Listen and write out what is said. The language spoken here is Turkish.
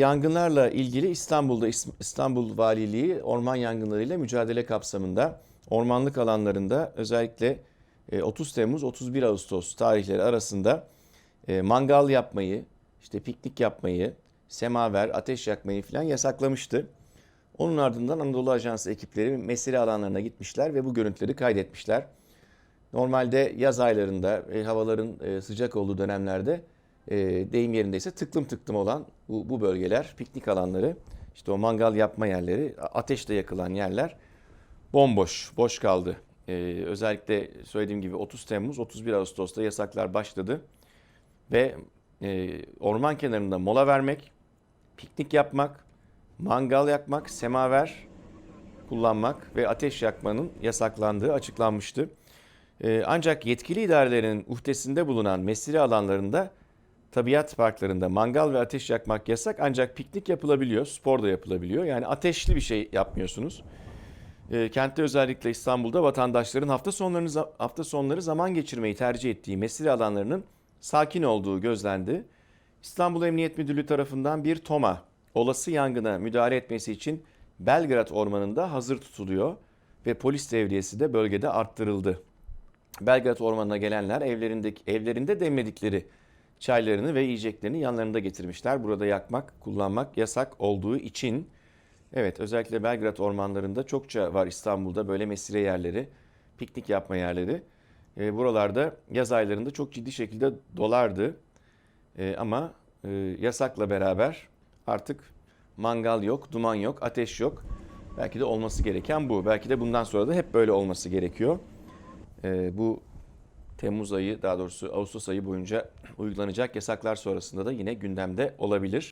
Yangınlarla ilgili İstanbul'da İstanbul Valiliği orman yangınlarıyla mücadele kapsamında ormanlık alanlarında özellikle e, 30 Temmuz 31 Ağustos tarihleri arasında e, mangal yapmayı, işte piknik yapmayı, semaver, ateş yakmayı falan yasaklamıştı. Onun ardından Anadolu Ajansı ekipleri mesire alanlarına gitmişler ve bu görüntüleri kaydetmişler. Normalde yaz aylarında e, havaların e, sıcak olduğu dönemlerde e, deyim yerindeyse tıklım tıklım olan bu, bu bölgeler, piknik alanları, işte o mangal yapma yerleri, ateşle yakılan yerler bomboş, boş kaldı. E, özellikle söylediğim gibi 30 Temmuz, 31 Ağustos'ta yasaklar başladı ve e, orman kenarında mola vermek, piknik yapmak, mangal yakmak, semaver kullanmak ve ateş yakmanın yasaklandığı açıklanmıştı. Ee, Ancak yetkili idarelerin uhdesinde bulunan mesire alanlarında tabiat parklarında mangal ve ateş yakmak yasak ancak piknik yapılabiliyor, spor da yapılabiliyor. Yani ateşli bir şey yapmıyorsunuz. Ee, Kentte özellikle İstanbul'da vatandaşların hafta sonlarını hafta sonları zaman geçirmeyi tercih ettiği mesire alanlarının sakin olduğu gözlendi. İstanbul Emniyet Müdürlüğü tarafından bir TOMA olası yangına müdahale etmesi için Belgrad Ormanı'nda hazır tutuluyor ve polis devriyesi de bölgede arttırıldı. Belgrad Ormanı'na gelenler evlerindeki evlerinde demledikleri çaylarını ve yiyeceklerini yanlarında getirmişler. Burada yakmak, kullanmak yasak olduğu için evet özellikle Belgrad ormanlarında çokça var İstanbul'da böyle mesire yerleri, piknik yapma yerleri. E, buralarda yaz aylarında çok ciddi şekilde dolardı. E, ama e, yasakla beraber artık mangal yok, duman yok, ateş yok. Belki de olması gereken bu. Belki de bundan sonra da hep böyle olması gerekiyor. E, bu Temmuz ayı daha doğrusu Ağustos ayı boyunca uygulanacak yasaklar sonrasında da yine gündemde olabilir.